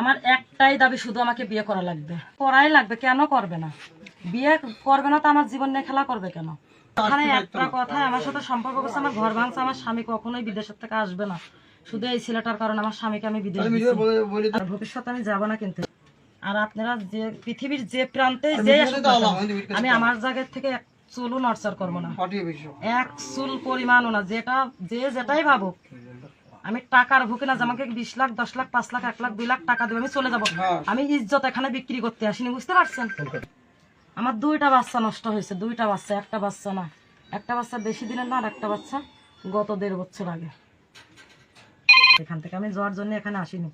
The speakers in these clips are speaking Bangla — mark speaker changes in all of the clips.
Speaker 1: আমার একটাই দাবি শুধু আমাকে বিয়ে করা লাগবে। করাই লাগবে কেন করবে না? বিয়ে করবে না তো আমার জীবন নিয়ে খেলা করবে কেন? ওখানে একটা কথা আমার সাথে সম্পর্ক করছে আমার ঘর ভাঙছে আমার স্বামী কখনোই বিদেশের থেকে আসবে না। শুধু এই ছেলেটার কারণে আমার স্বামীকে আমি বিদেশ ভবিষ্যতে আমি যাব না কিন্তু। আর আপনারা যে পৃথিবীর যে প্রান্তে যে আমি আমার জায়গা থেকে এক চুলও নড়চড় করব না। এক চুল পরিমাণও না যেটা যে যেটাই ভাবুক। আমি টাকার ভুকে না যে আমাকে বিশ লাখ দশ লাখ পাঁচ লাখ এক লাখ দুই লাখ টাকা দেবে আমি চলে যাব। আমি ইজ্জত এখানে বিক্রি করতে আসিনি বুঝতে পারছেন? আমার দুইটা বাচ্চা নষ্ট হয়েছে দুইটা বাচ্চা একটা বাচ্চা না। একটা বাচ্চা বেশি দিনের না আর একটা বাচ্চা গত দেড় বছর আগে। এখান থেকে আমি যাওয়ার জন্য এখানে আসিনি।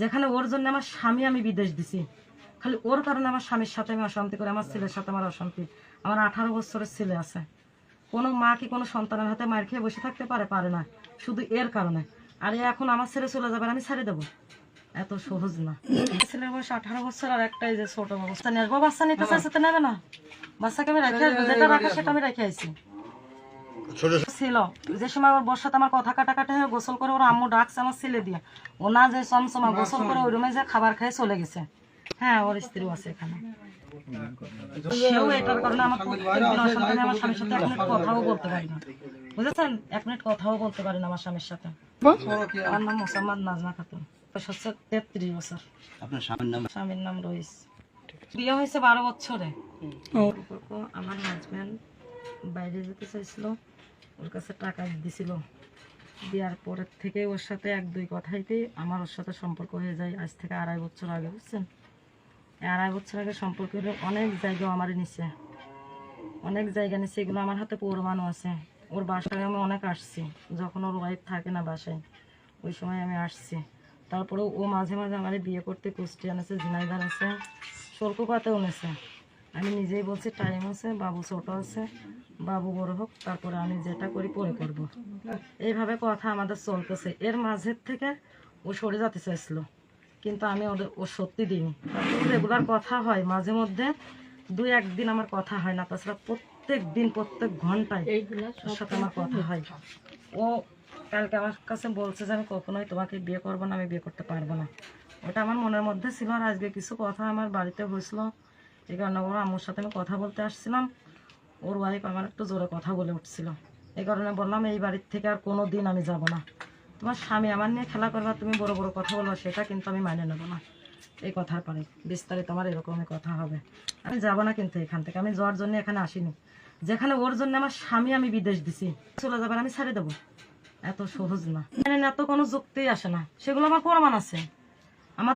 Speaker 1: যেখানে ওর জন্য আমার স্বামী আমি বিদেশ দিছি। খালি ওর কারণে আমার স্বামীর সাথে আমি অশান্তি করি আমার ছেলের সাথে আমার অশান্তি। আমার আঠারো বছরের ছেলে আছে। কোনো মা কি কোনো সন্তানের হাতে মার খেয়ে বসে থাকতে পারে? পারে না। শুধু এর কারণে। আর এখন আমার ছেলে চলে যাবে আমি ছেড়ে দেবো। এত সহজ না। ছেলের বয়স আঠারো বছর আর একটাই যে ছোট অবস্থা। নিয়ে আসব বাচ্চা নিতে চাইছে তো নেবে না। বাচ্চাকে আমি রেখে আসব যেটা রাখা সেটা আমি রেখে আইছি ছিল। যে সময় ওর বর্ষাতে আমার কথা কাটাকাটি হয়ে গোসল করে ওর আম্মু ডাকছে আমার ছেলে দিয়ে। ও না যে সমসমা গোসল করে ওই রুমে যে খাবার খেয়ে চলে গেছে। হ্যাঁ ওর স্ত্রীও আছে এখানে। সেও এটার কারণে আমার আমার স্বামীর সাথে এক মিনিট কথাও বলতে পারি না। বুঝেছেন? এক মিনিট কথাও বলতে পারি না আমার স্বামীর সাথে। আমার নাম মোসাম্মদ নাজমা খাতুন। বয়স হচ্ছে তেত্রিশ বছর।
Speaker 2: আপনার স্বামীর নাম?
Speaker 1: স্বামীর নাম রইস। বিয়ে হয়েছে বারো বছরে। আমার হাজব্যান্ড বাইরে যেতে চাইছিল ওর কাছে টাকা দিছিল। দেওয়ার পরের থেকে ওর সাথে এক দুই কথাইতে আমার ওর সাথে সম্পর্ক হয়ে যায়। আজ থেকে আড়াই বছর আগে বুঝছেন? আড়াই বছর আগে সম্পর্ক হলে অনেক জায়গা আমার নিচে অনেক জায়গা নিচে এগুলো আমার হাতে প্রমাণও আছে। ওর বাসায় আমি অনেক আসছি। যখন ওর ওয়াইফ থাকে না বাসায়, ওই সময় আমি আসছি। তারপরে ও মাঝে মাঝে আমার বিয়ে করতে কুষ্টি আনেছে ঝিনাইদার আছে শোলকুপাতেও নেছে আমি নিজেই বলছি, টাইম আছে, বাবু ছোট আছে, বাবু বড় হোক, তারপরে আমি যেটা করি পরে করব। এইভাবে কথা আমাদের চলতেছে। এর মাঝের থেকে ও সরে যেতে চাইছিল, কিন্তু আমি ওদের ও সত্যি দিইনি। রেগুলার কথা হয়, মাঝে মধ্যে দুই একদিন আমার কথা হয় না তাছাড়া প্রত্যেক দিন প্রত্যেক ঘন্টায় ওর সাথে আমার কথা হয়। ও কালকে আমার কাছে বলছে যে আমি কখনোই তোমাকে বিয়ে করব না আমি বিয়ে করতে পারব না। ওটা আমার মনের মধ্যে ছিল আর আজকে কিছু কথা আমার বাড়িতে হয়েছিল। এই কারণে ওর আম্মুর সাথে আমি কথা বলতে আসছিলাম। ওর ওয়াইফ আমার একটু জোরে কথা বলে উঠছিল। এই কারণে বললাম এই বাড়ির থেকে আর কোনো দিন আমি যাব না। তোমার স্বামী আমার নিয়ে খেলা করবা তুমি বড় বড় কথা বলবা সেটা কিন্তু আমি মানে নেব না। এই কথার পরে। বিস্তারিত আমার এরকমই কথা হবে। আমি যাব না কিন্তু এখান থেকে। আমি যাওয়ার জন্য এখানে আসিনি। যেখানে ওর জন্য আমার স্বামী আমি বিদেশ দিছি। চলে যাবার আমি ছেড়ে দেবো। এত সহজ না। এত কোনো যুক্তি আসে না। সেগুলো আমার প্রমাণ আছে।